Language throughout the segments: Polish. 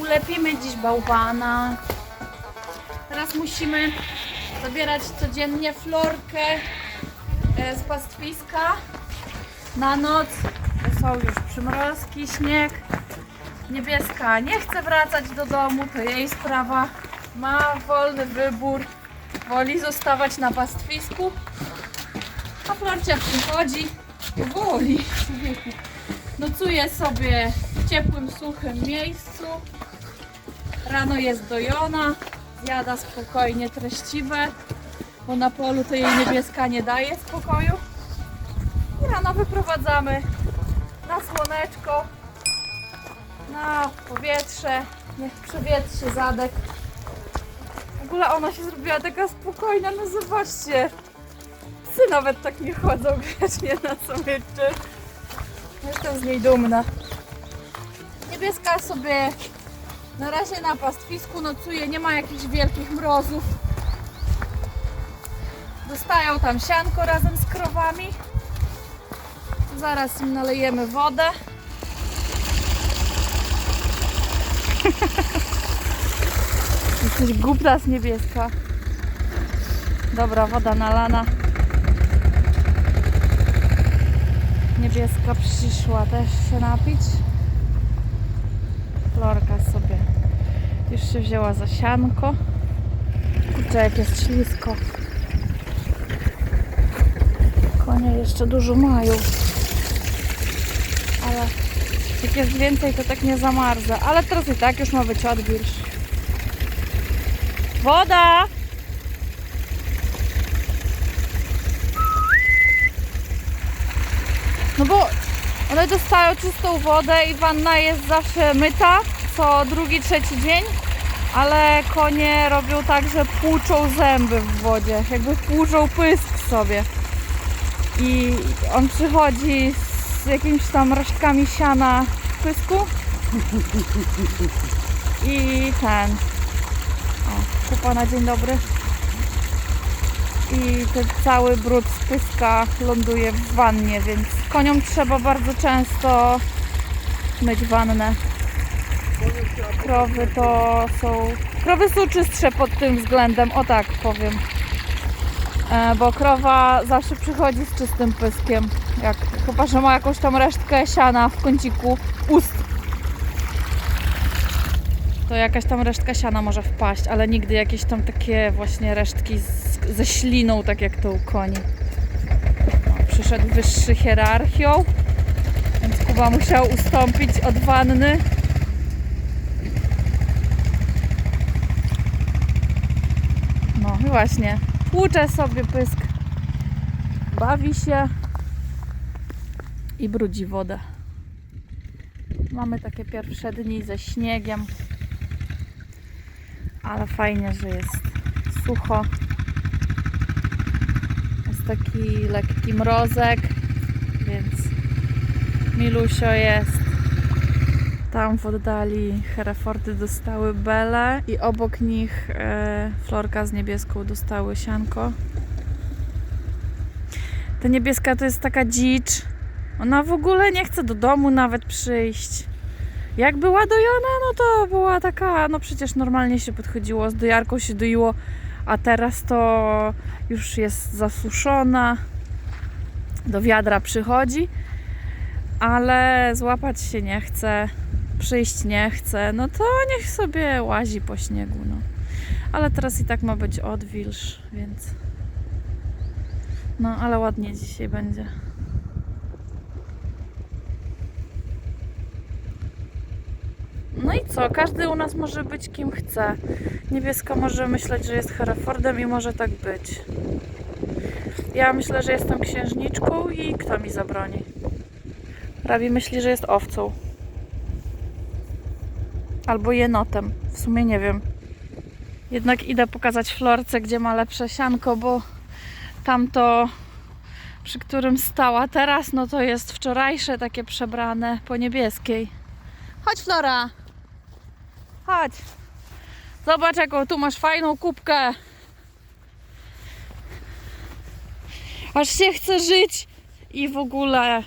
Ulepimy dziś bałwana. Teraz musimy zabierać codziennie florkę e, z pastwiska na noc. Są już przymrozki, śnieg. Niebieska nie chce wracać do domu, to jej sprawa. Ma wolny wybór. Woli zostawać na pastwisku. A Florcia przychodzi człowieku. Nocuje sobie w ciepłym, suchym miejscu. Rano jest dojona. Zjada spokojnie treściwe, bo na polu to jej niebieska nie daje spokoju. I rano wyprowadzamy na słoneczko, na powietrze. Niech przewietrzy zadek. W ogóle ona się zrobiła taka spokojna, no zobaczcie. Psy nawet tak nie chodzą grzecznie na smyczy. Jestem z niej dumna. Niebieska sobie na razie na pastwisku nocuje, nie ma jakichś wielkich mrozów. Dostają tam sianko razem z krowami. Zaraz im nalejemy wodę. Jesteś z niebieska. Dobra, woda nalana. Niebieska przyszła też się napić. Florka sobie już się wzięła za sianko. Kurczę, jak jest ślisko. Konie jeszcze dużo mają. Ale jak jest więcej, to tak nie zamarza. Ale teraz i tak już ma być odwilż. Woda! No bo one dostają czystą wodę i wanna jest zawsze myta co drugi, trzeci dzień, ale konie robią tak, że płuczą zęby w wodzie, jakby płuczą pysk sobie. I on przychodzi z jakimiś tam resztkami siana w pysku i ten. O, kupa na dzień dobry. I ten cały brud z pyska ląduje w wannie, więc koniom trzeba bardzo często myć wannę. Krowy to są. Krowy są czystsze pod tym względem, o tak powiem. E, bo krowa zawsze przychodzi z czystym pyskiem. Jak, chyba, że ma jakąś tam resztkę siana w kąciku ust. To jakaś tam resztka siana może wpaść, ale nigdy jakieś tam takie właśnie resztki z, ze śliną, tak jak to u koni. O, przyszedł wyższy hierarchią, więc Kuba musiał ustąpić od wanny. No i właśnie, tłucze sobie pysk, bawi się i brudzi wodę. Mamy takie pierwsze dni ze śniegiem, ale fajnie, że jest sucho. Jest taki lekki mrozek, więc Milusio jest. Tam w oddali Herefordy dostały belę i obok nich e, Florka z niebieską dostały sianko. Ta niebieska to jest taka dzicz. Ona w ogóle nie chce do domu nawet przyjść. Jak była dojona, no to była taka, no przecież normalnie się podchodziło, z dojarką się doiło, a teraz to już jest zasuszona. Do wiadra przychodzi, ale złapać się nie chce przyjść nie chce, no to niech sobie łazi po śniegu, no. Ale teraz i tak ma być odwilż, więc... No, ale ładnie dzisiaj będzie. No i co? Każdy u nas może być kim chce. Niebieska może myśleć, że jest Herefordem i może tak być. Ja myślę, że jestem księżniczką i kto mi zabroni? Rabi myśli, że jest owcą. Albo jenotem. W sumie nie wiem. Jednak idę pokazać Florce, gdzie ma lepsze sianko, bo tamto, przy którym stała teraz, no to jest wczorajsze takie przebrane po niebieskiej. Chodź Flora! Chodź! Zobacz jaką tu masz fajną kubkę. Aż się chce żyć i w ogóle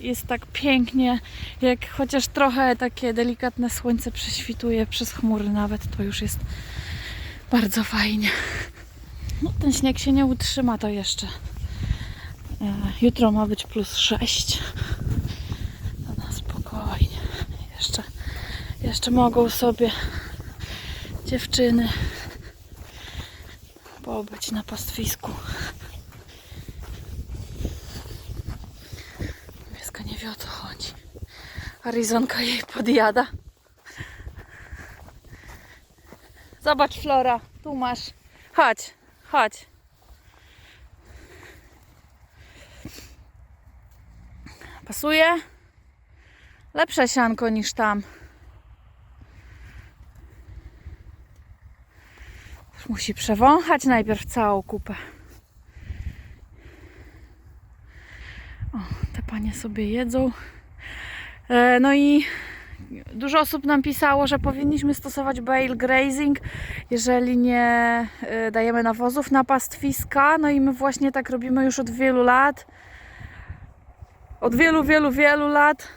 jest tak pięknie, jak chociaż trochę takie delikatne słońce prześwituje przez chmury nawet, to już jest bardzo fajnie. No, ten śnieg się nie utrzyma to jeszcze. E, Jutro ma być plus 6. No, spokojnie. Jeszcze, jeszcze mogą sobie dziewczyny pobyć na pastwisku. Pieska nie wie o co chodzi. Arizonka jej podjada. Zobacz Flora, tu masz. Chodź, chodź. Pasuje? Lepsze sianko niż tam. Musi przewąchać najpierw całą kupę. O, te panie sobie jedzą. E, no i dużo osób nam pisało, że powinniśmy stosować bale grazing, jeżeli nie e, dajemy nawozów na pastwiska. No i my właśnie tak robimy już od wielu lat. Od wielu, wielu, wielu lat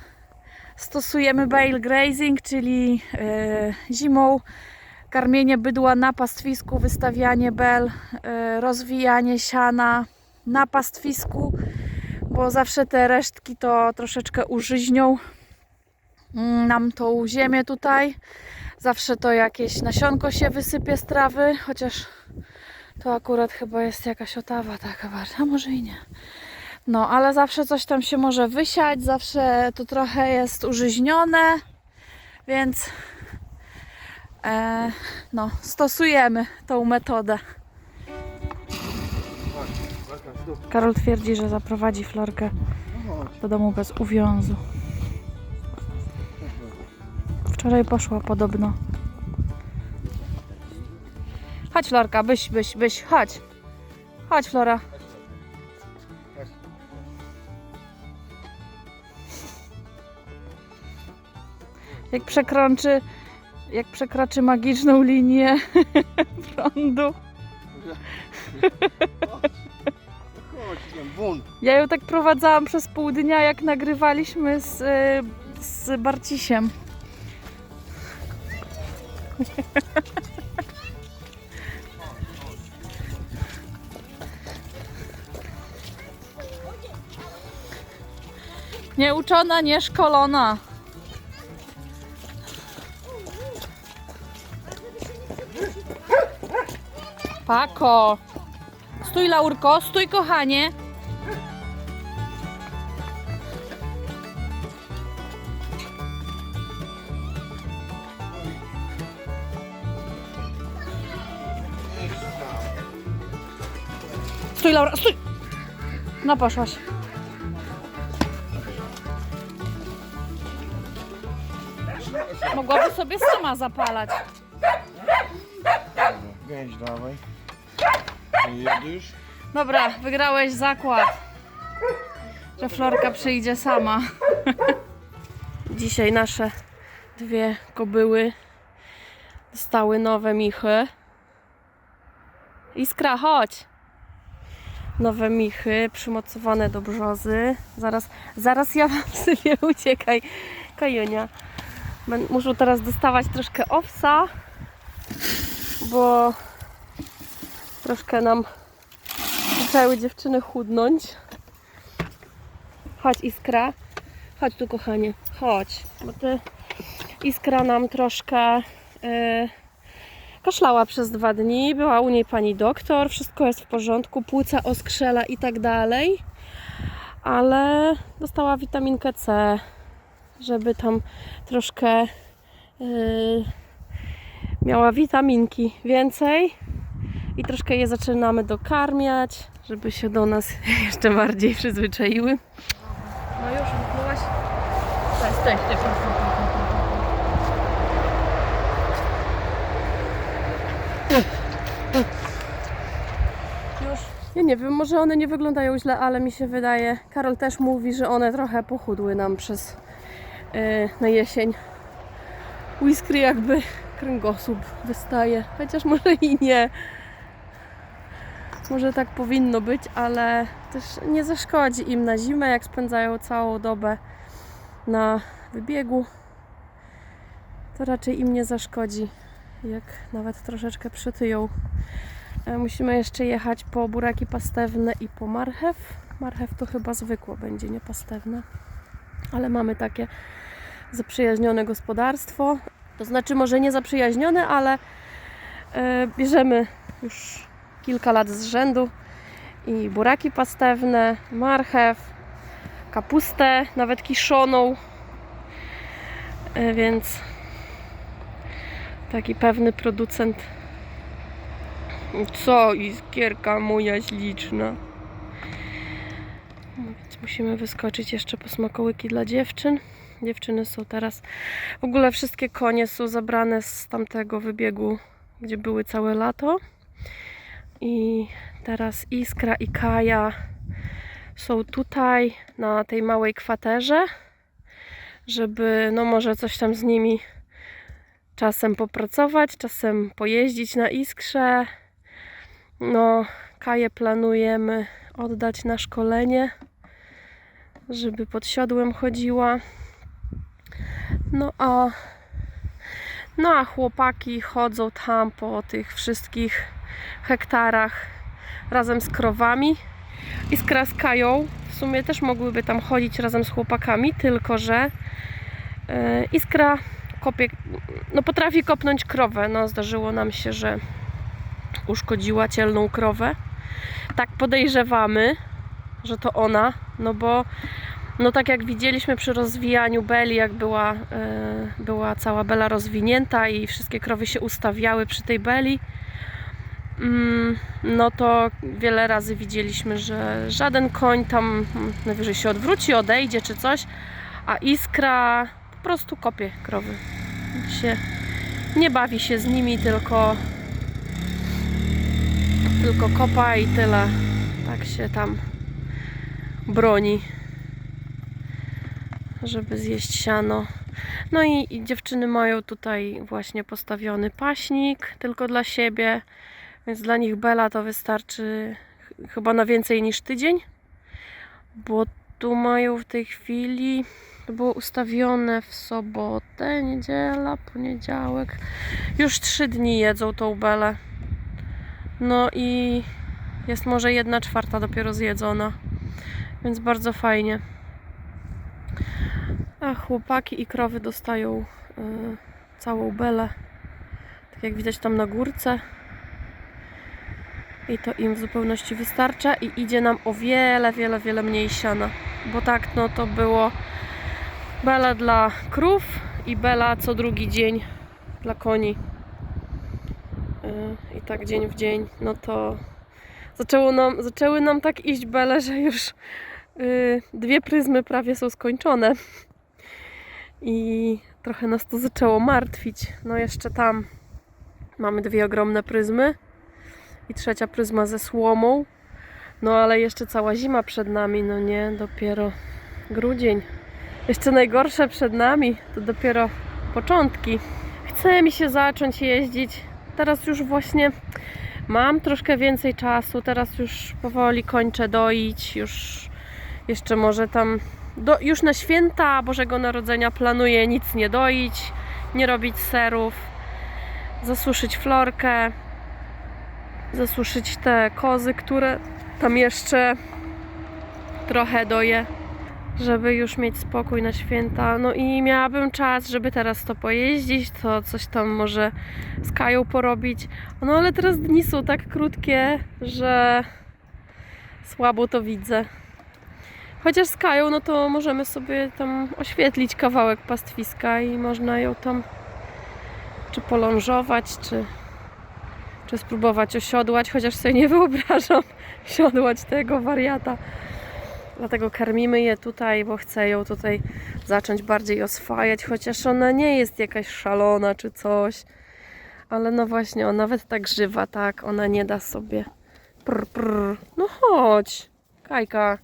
stosujemy bale grazing, czyli e, zimą karmienie bydła na pastwisku, wystawianie bel, rozwijanie siana na pastwisku, bo zawsze te resztki to troszeczkę użyźnią mm, nam tą ziemię tutaj. Zawsze to jakieś nasionko się wysypie z trawy, chociaż to akurat chyba jest jakaś otawa taka bardziej, a może i nie. No, ale zawsze coś tam się może wysiać, zawsze to trochę jest użyźnione, więc e, no, stosujemy tą metodę. Karol twierdzi, że zaprowadzi Florkę do domu bez uwiązu. Wczoraj poszła podobno. Chodź Florka, byś, byś, byś, chodź. Chodź Flora. Jak przekroczy, jak przekroczy magiczną linię prądu. Chodź, tam, won. Ja ją tak prowadzałam przez pół dnia, jak nagrywaliśmy z, y, z Barcisiem. Nieuczona, nieszkolona. Pako. Stój, Laurko, stój, kochanie. Stój, Laura, stój! No poszłaś. Mogłaby sobie sama zapalać. Gęś dawaj. Jedziesz? Dobra, wygrałeś zakład, że Florka przyjdzie sama. Dzisiaj nasze dwie kobyły dostały nowe michy. Iskra, chodź! Nowe michy przymocowane do brzozy. Zaraz, zaraz ja wam sobie uciekaj, Kajunia. Muszę teraz dostawać troszkę owsa, bo troszkę nam zaczęły dziewczyny chudnąć. Chodź Iskra. Chodź tu kochanie. Chodź. Bo ty Iskra nam troszkę e, kaszlała przez dwa dni. Była u niej pani doktor. Wszystko jest w porządku. Płuca oskrzela i tak dalej. Ale dostała witaminkę C, żeby tam troszkę e, miała witaminki więcej i troszkę je zaczynamy dokarmiać, żeby się do nas jeszcze bardziej przyzwyczaiły. No już, wyplułaś? Jesteście. Już. Ja nie wiem, może one nie wyglądają źle, ale mi się wydaje, Karol też mówi, że one trochę pochudły nam przez yy, na jesień. Whiskry jakby kręgosłup wystaje, chociaż może i nie. Może tak powinno być, ale też nie zaszkodzi im na zimę, jak spędzają całą dobę na wybiegu. To raczej im nie zaszkodzi, jak nawet troszeczkę przytyją. E, Musimy jeszcze jechać po buraki pastewne i po marchew. Marchew to chyba zwykło będzie, nie pastewne. Ale mamy takie zaprzyjaźnione gospodarstwo. To znaczy może nie zaprzyjaźnione, ale e, bierzemy już kilka lat z rzędu i buraki pastewne, marchew, kapustę, nawet kiszoną. E, więc taki pewny producent. Co iskierka moja śliczna. No Więc musimy wyskoczyć jeszcze po smakołyki dla dziewczyn. Dziewczyny są teraz. W ogóle wszystkie konie są zabrane z tamtego wybiegu, gdzie były całe lato. I teraz Iskra i Kaja są tutaj na tej małej kwaterze, żeby no może coś tam z nimi czasem popracować, czasem pojeździć na Iskrze. No, Kaję planujemy oddać na szkolenie, żeby pod siodłem chodziła. No a no a chłopaki chodzą tam po tych wszystkich hektarach razem z krowami i z kraskają. W sumie też mogłyby tam chodzić razem z chłopakami, tylko że e, Iskra kopie, no potrafi kopnąć krowę. No zdarzyło nam się, że uszkodziła cielną krowę. Tak podejrzewamy, że to ona, no bo no tak jak widzieliśmy przy rozwijaniu Beli, jak była, e, była cała Bela rozwinięta i wszystkie krowy się ustawiały przy tej Beli, mm, no to wiele razy widzieliśmy, że żaden koń tam najwyżej się odwróci, odejdzie czy coś, a Iskra po prostu kopie krowy. Się, nie bawi się z nimi, tylko tylko kopa i tyle. Tak się tam broni żeby zjeść siano. No i, i dziewczyny mają tutaj właśnie postawiony paśnik tylko dla siebie, więc dla nich Bela to wystarczy ch- chyba na więcej niż tydzień, bo tu mają w tej chwili to było ustawione w sobotę, niedziela, poniedziałek. Już trzy dni jedzą tą Belę. No i jest może jedna czwarta dopiero zjedzona, więc bardzo fajnie. A chłopaki i krowy dostają y, całą belę. Tak jak widać tam na górce. I to im w zupełności wystarcza i idzie nam o wiele, wiele, wiele mniej siana. Bo tak, no to było bela dla krów i bela co drugi dzień dla koni. Y, I tak dzień w dzień, no to zaczęło nam, zaczęły nam tak iść bele, że już y, dwie pryzmy prawie są skończone. I trochę nas to zaczęło martwić. No jeszcze tam mamy dwie ogromne pryzmy i trzecia pryzma ze słomą. No ale jeszcze cała zima przed nami, no nie, dopiero grudzień. Jeszcze najgorsze przed nami, to dopiero początki. Chce mi się zacząć jeździć. Teraz już właśnie mam troszkę więcej czasu. Teraz już powoli kończę doić. Już jeszcze może tam do, już na święta Bożego Narodzenia planuję nic nie doić, nie robić serów, zasuszyć florkę, zasuszyć te kozy, które tam jeszcze trochę doję, żeby już mieć spokój na święta. No i miałabym czas, żeby teraz to pojeździć, to coś tam może z Kają porobić. No ale teraz dni są tak krótkie, że słabo to widzę. Chociaż z Kają, no to możemy sobie tam oświetlić kawałek pastwiska i można ją tam czy polążować, czy, czy spróbować osiodłać, chociaż sobie nie wyobrażam siodłać tego wariata. Dlatego karmimy je tutaj, bo chcę ją tutaj zacząć bardziej oswajać, chociaż ona nie jest jakaś szalona czy coś. Ale no właśnie, ona nawet tak żywa, tak, ona nie da sobie. Prr, prr. No chodź, Kajka.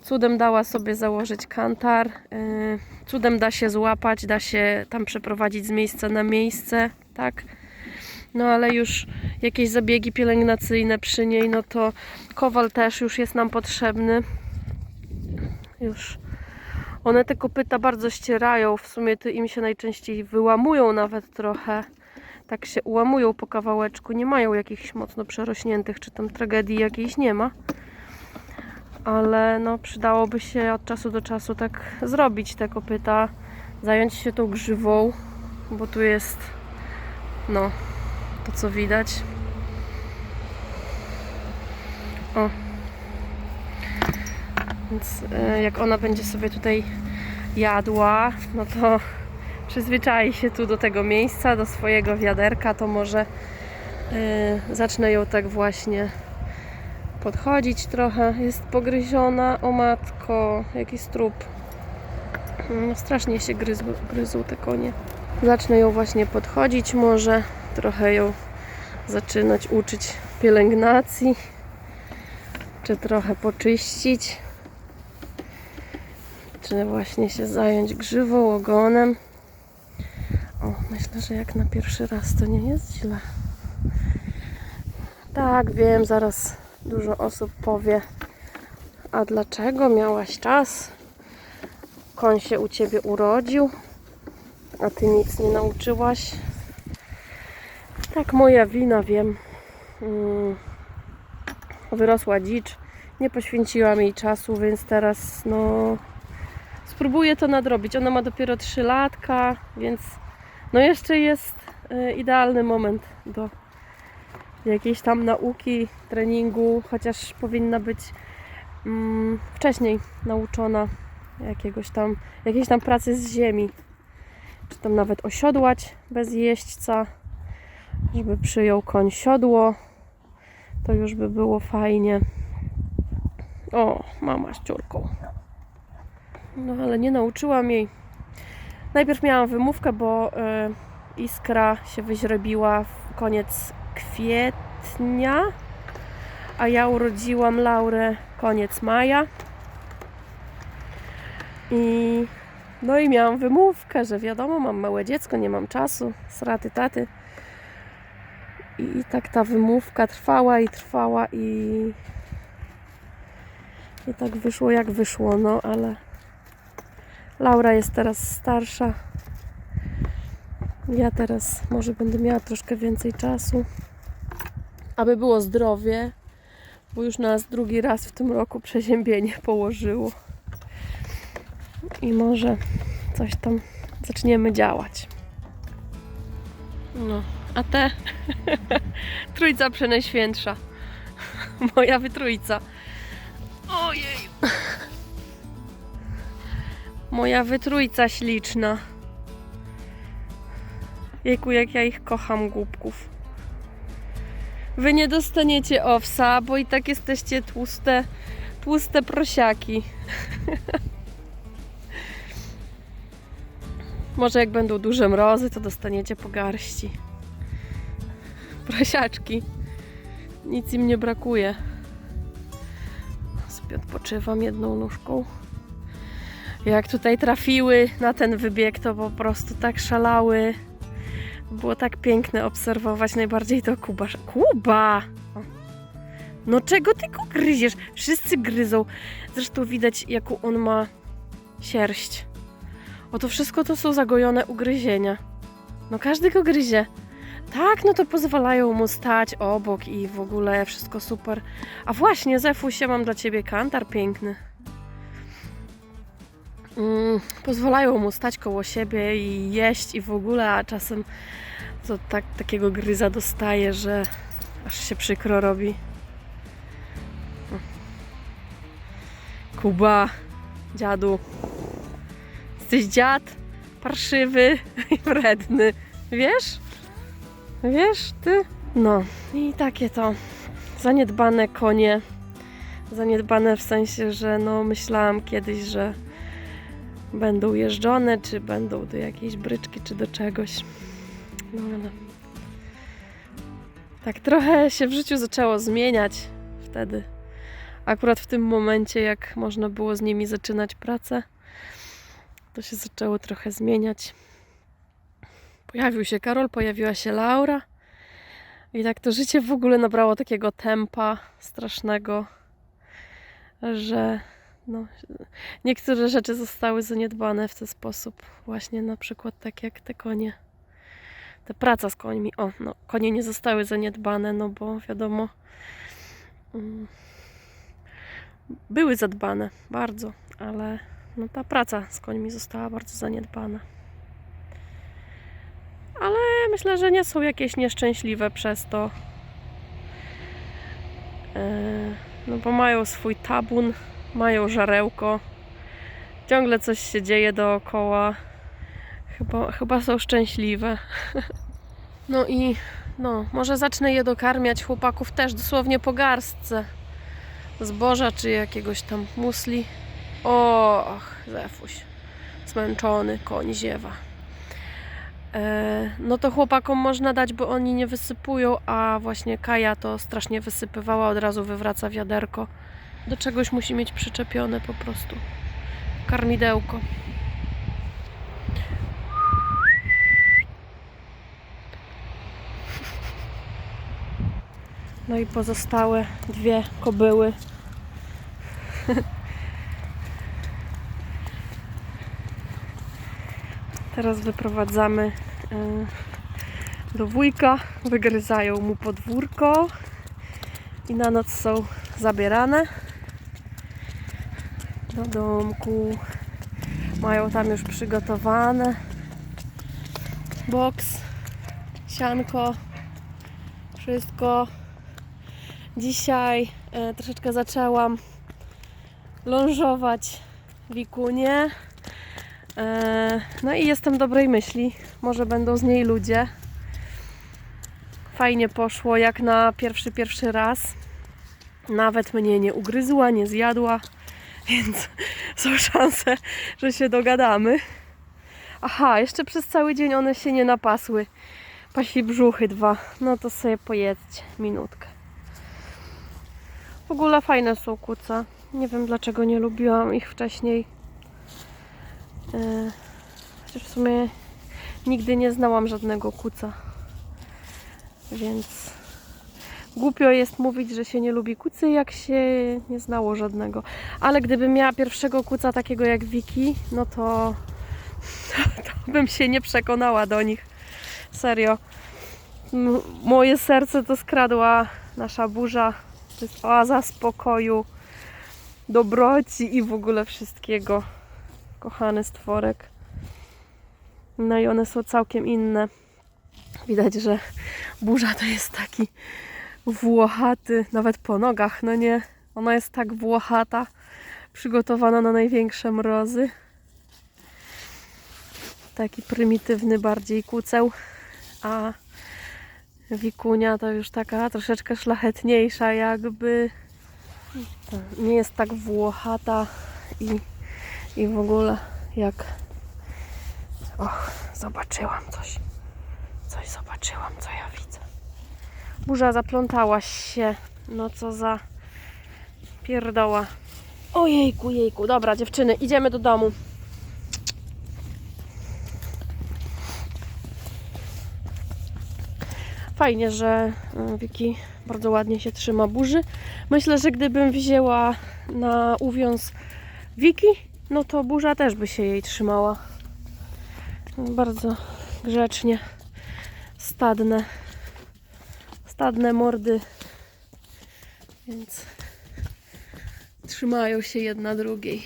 Cudem dała sobie założyć kantar. yy, Cudem da się złapać, da się tam przeprowadzić z miejsca na miejsce, tak? No ale już jakieś zabiegi pielęgnacyjne przy niej, no to kowal też już jest nam potrzebny. Już one te kopyta bardzo ścierają, w sumie to im się najczęściej wyłamują nawet trochę. Tak się ułamują po kawałeczku, nie mają jakichś mocno przerośniętych, czy tam tragedii jakiejś nie ma. Ale no przydałoby się od czasu do czasu tak zrobić te kopyta, zająć się tą grzywą, bo tu jest no to co widać. O. Więc e, jak ona będzie sobie tutaj jadła, no to przyzwyczai się tu do tego miejsca, do swojego wiaderka, to może e, zacznę ją tak właśnie podchodzić trochę. Jest pogryziona, o matko, jaki strup. Mm, Strasznie się gryzł, gryzą te konie. Zacznę ją właśnie podchodzić może, trochę ją zaczynać uczyć pielęgnacji, czy trochę poczyścić, czy właśnie się zająć grzywą, ogonem. O, myślę, że jak na pierwszy raz to nie jest źle. Tak, wiem, zaraz dużo osób powie, a dlaczego miałaś czas? Koń się u ciebie urodził, a ty nic nie nauczyłaś. Tak, moja wina, wiem. Mm, Wyrosła dzicz, nie poświęciłam jej czasu, więc teraz no spróbuję to nadrobić. Ona ma dopiero 3 latka, więc no jeszcze jest y, idealny moment do jakiejś tam nauki, treningu, chociaż powinna być mm, wcześniej nauczona jakiegoś tam, jakiejś tam pracy z ziemi. Czy tam nawet osiodłać bez jeźdźca, żeby przyjął koń siodło. To już by było fajnie. O, mama z ciurką. No ale nie nauczyłam jej. Najpierw miałam wymówkę, bo y, iskra się wyźrebiła w koniec kwietnia, a ja urodziłam Laurę koniec maja. I no i miałam wymówkę, że wiadomo, mam małe dziecko, nie mam czasu, sraty taty. I tak ta wymówka trwała i trwała i i tak wyszło jak wyszło, no ale Laura jest teraz starsza. Ja teraz może będę miała troszkę więcej czasu, aby było zdrowie, bo już nas drugi raz w tym roku przeziębienie położyło. I może coś tam zaczniemy działać. No, a te trójca przenajświętsza. Moja wytrójca. Ojej. Moja wytrójca śliczna. Jejku, jak ja ich kocham, głupków. Wy nie dostaniecie owsa, bo i tak jesteście tłuste, tłuste prosiaki. Może jak będą duże mrozy, to dostaniecie po garści. Prosiaczki. Nic im nie brakuje. Sobie odpoczywam jedną nóżką. Jak tutaj trafiły na ten wybieg, to po prostu tak szalały. Było tak piękne obserwować. Najbardziej to Kuba. Kuba! No czego ty go gryziesz? Wszyscy gryzą. Zresztą widać, jaką on ma sierść. O to wszystko to są zagojone ugryzienia. No każdy go gryzie. Tak, no to pozwalają mu stać obok i w ogóle wszystko super. A właśnie, Zefusie, mam dla ciebie kantar piękny. Mm, pozwalają mu stać koło siebie i jeść i w ogóle, a czasem to tak, takiego gryza dostaje, że aż się przykro robi. Kuba, dziadu. Jesteś dziad, parszywy i wredny. Wiesz? Wiesz, ty? No, i takie to zaniedbane konie. Zaniedbane w sensie, że no myślałam kiedyś, że będą jeżdżone, czy będą do jakiejś bryczki, czy do czegoś. No ale tak trochę się w życiu zaczęło zmieniać wtedy. Akurat w tym momencie, jak można było z nimi zaczynać pracę, to się zaczęło trochę zmieniać. Pojawił się Karol, pojawiła się Laura. I tak to życie w ogóle nabrało takiego tempa strasznego, że no, niektóre rzeczy zostały zaniedbane w ten sposób. Właśnie na przykład tak jak te konie. Ta praca z końmi. O, no, konie nie zostały zaniedbane, no bo wiadomo, mm, były zadbane bardzo, ale no, ta praca z końmi została bardzo zaniedbana. Ale myślę, że nie są jakieś nieszczęśliwe przez to. E, No bo mają swój tabun, mają żarełko. Ciągle coś się dzieje dookoła. Chyba, chyba są szczęśliwe. No i no, może zacznę je dokarmiać chłopaków też dosłownie po garstce. Zboża czy jakiegoś tam musli. Och, Zefuś. Zmęczony, koń ziewa. E, no to chłopakom można dać, bo oni nie wysypują, a właśnie Kaja to strasznie wysypywała, od razu wywraca wiaderko. Do czegoś musi mieć przyczepione po prostu. Karmidełko. No i pozostałe dwie kobyły. Teraz wyprowadzamy e, do wujka, wygryzają mu podwórko i na noc są zabierane do domku. Mają tam już przygotowane boks, sianko, wszystko. Dzisiaj e, troszeczkę zaczęłam lążować wikunie. E, No i jestem dobrej myśli. Może będą z niej ludzie. Fajnie poszło, jak na pierwszy, pierwszy raz. Nawet mnie nie ugryzła, nie zjadła, więc są szanse, że się dogadamy. Aha, jeszcze przez cały dzień one się nie napasły. Pasi brzuchy dwa. No to sobie pojedzcie minutkę. W ogóle fajne są kuca. Nie wiem dlaczego nie lubiłam ich wcześniej. E, Chociaż w sumie nigdy nie znałam żadnego kuca. Więc głupio jest mówić, że się nie lubi kucy, jak się nie znało żadnego. Ale gdybym miała pierwszego kuca takiego jak Wiki, no to, to bym się nie przekonała do nich. Serio. M- moje serce to skradła nasza burza. To jest oaza spokoju, dobroci i w ogóle wszystkiego kochany stworek. No i one są całkiem inne. Widać, że burza to jest taki włochaty, nawet po nogach, no nie. Ona jest tak włochata, przygotowana na największe mrozy. Taki prymitywny bardziej kuceł, a wikunia to już taka troszeczkę szlachetniejsza, jakby nie jest tak włochata i i w ogóle jak. Och, zobaczyłam coś. Coś zobaczyłam, co ja widzę. Burza zaplątałaś się. No co za pierdoła. Ojejku, jejku. Dobra, dziewczyny, idziemy do domu. Fajnie, że y, Wiki bardzo ładnie się trzyma burzy. Myślę, że gdybym wzięła na uwiąz Wiki, no to burza też by się jej trzymała. Bardzo grzecznie. Stadne. Stadne mordy. Więc trzymają się jedna drugiej.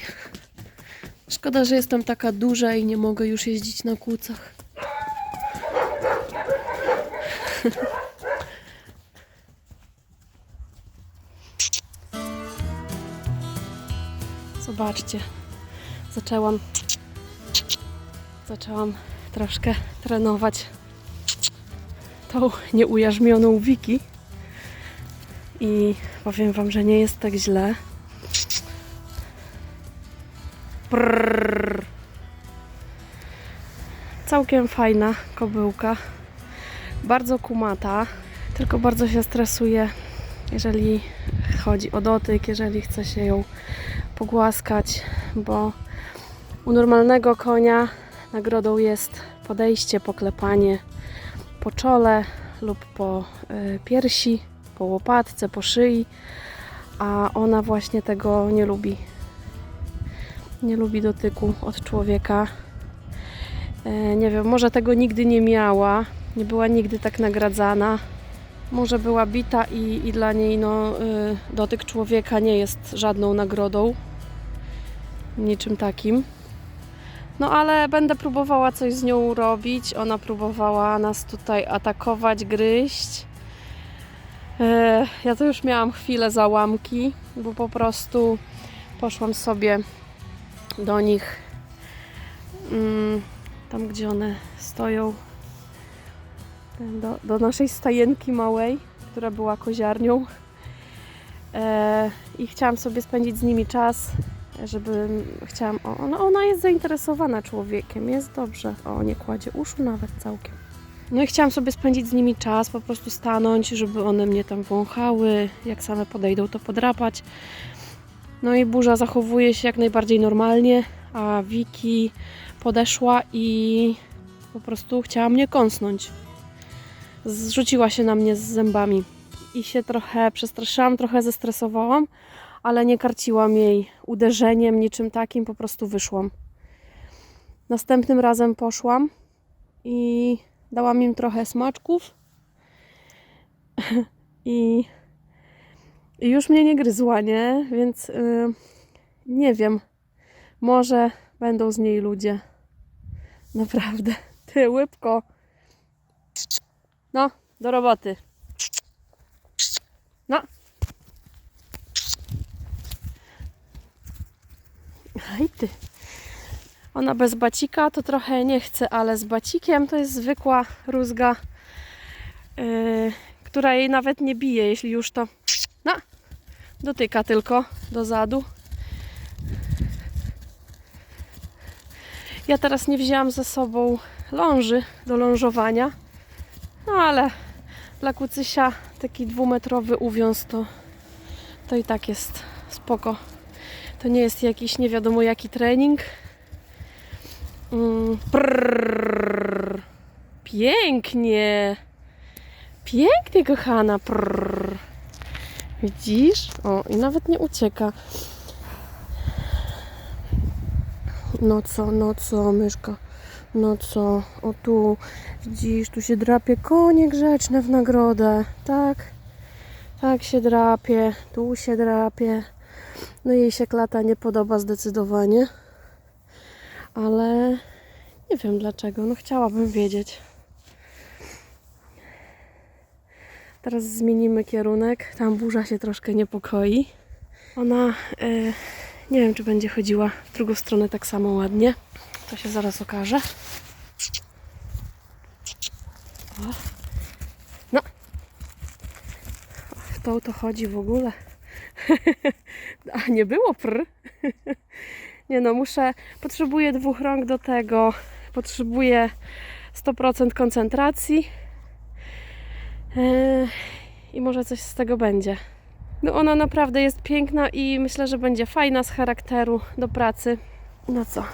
Szkoda, że jestem taka duża i nie mogę już jeździć na kłócach. Zobaczcie, zaczęłam zaczęłam troszkę trenować tą nieujarzmioną Wiki i powiem wam, że nie jest tak źle. Prrr. Całkiem fajna kobyłka. Bardzo kumata, tylko bardzo się stresuje, jeżeli chodzi o dotyk, jeżeli chce się ją pogłaskać, bo u normalnego konia nagrodą jest podejście, poklepanie po czole lub po y, piersi, po łopatce, po szyi, a ona właśnie tego nie lubi. Nie lubi dotyku od człowieka. E, Nie wiem, może tego nigdy nie miała, nie była nigdy tak nagradzana. Może była bita i, i dla niej no, y, dotyk człowieka nie jest żadną nagrodą. Niczym takim. No ale będę próbowała coś z nią robić. Ona próbowała nas tutaj atakować, gryźć. E, Ja to już miałam chwilę załamki, bo po prostu poszłam sobie do nich mm, tam, gdzie one stoją, do, do naszej stajenki małej, która była koziarnią. E, I chciałam sobie spędzić z nimi czas, żeby chciałam. O, ona, ona jest zainteresowana człowiekiem, jest dobrze. O, nie kładzie uszu nawet całkiem. No i chciałam sobie spędzić z nimi czas, po prostu stanąć, żeby one mnie tam wąchały. Jak same podejdą, to podrapać. No i burza zachowuje się jak najbardziej normalnie, a Wiki podeszła i po prostu chciała mnie kąsnąć. Zrzuciła się na mnie z zębami i się trochę przestraszyłam, trochę zestresowałam, ale nie karciłam jej uderzeniem, niczym takim, po prostu wyszłam. Następnym razem poszłam i dałam im trochę smaczków i, już mnie nie gryzła, nie? Więc yy, nie wiem, może będą z niej ludzie. Naprawdę. Ty, łybko. No, do roboty. No. Aj ty. Ona bez bacika to trochę nie chce, ale z bacikiem to jest zwykła rózga, yy, która jej nawet nie bije, jeśli już to no, dotyka tylko do zadu. Ja teraz nie wzięłam ze sobą ląży do lążowania, no ale dla kucysia taki dwumetrowy uwiąz to, to i tak jest spoko. To nie jest jakiś nie wiadomo jaki trening. Mm, prrr. Pięknie. Pięknie, kochana. Prrr. Widzisz? O, i nawet nie ucieka. No co, no co, myszka? No co? O tu, widzisz, tu się drapie konie grzeczne w nagrodę. Tak? Tak się drapie, tu się drapie. No jej się klata nie podoba zdecydowanie. Ale nie wiem dlaczego. No chciałabym wiedzieć. Teraz zmienimy kierunek. Tam burza się troszkę niepokoi. Ona e, nie wiem, czy będzie chodziła w drugą stronę tak samo ładnie. To się zaraz okaże. O. No. W tą to chodzi w ogóle. A nie było pr. Nie no, muszę, potrzebuję dwóch rąk do tego. Potrzebuję 100% koncentracji. Yy, I może coś z tego będzie. No ona naprawdę jest piękna i myślę, że będzie fajna z charakteru do pracy. No co?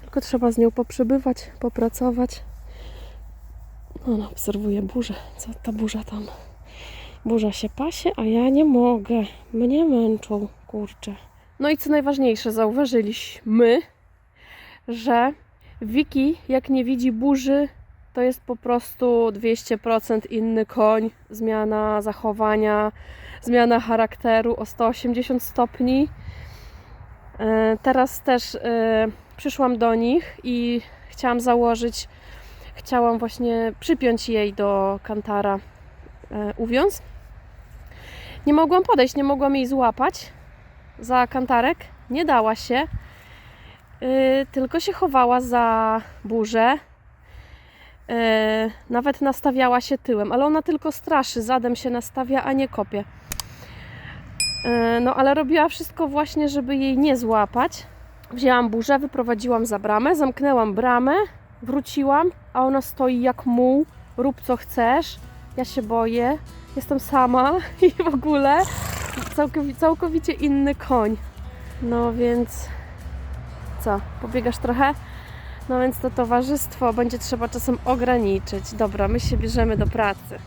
Tylko trzeba z nią poprzebywać, popracować. Ona obserwuje burzę. Co ta burza tam? Burza się pasie, a ja nie mogę. Mnie męczą, kurczę. No i co najważniejsze, zauważyliśmy, że Wiki, jak nie widzi burzy, to jest po prostu 200% inny koń. Zmiana zachowania, zmiana charakteru o 180 stopni. E, Teraz też e, przyszłam do nich i chciałam założyć, chciałam właśnie przypiąć jej do kantara e, uwiąz. Nie mogłam podejść, nie mogłam jej złapać za kantarek. Nie dała się, yy, tylko się chowała za burzę. Yy, nawet nastawiała się tyłem, ale ona tylko straszy, zadem się nastawia, a nie kopie. Yy, no ale robiła wszystko właśnie, żeby jej nie złapać. Wzięłam burzę, wyprowadziłam za bramę, zamknęłam bramę, wróciłam, a ona stoi jak muł, rób co chcesz, ja się boję, jestem sama i w ogóle całkowicie, całkowicie inny koń. No więc co, pobiegasz trochę? No więc to towarzystwo będzie trzeba czasem ograniczyć. Dobra, my się bierzemy do pracy.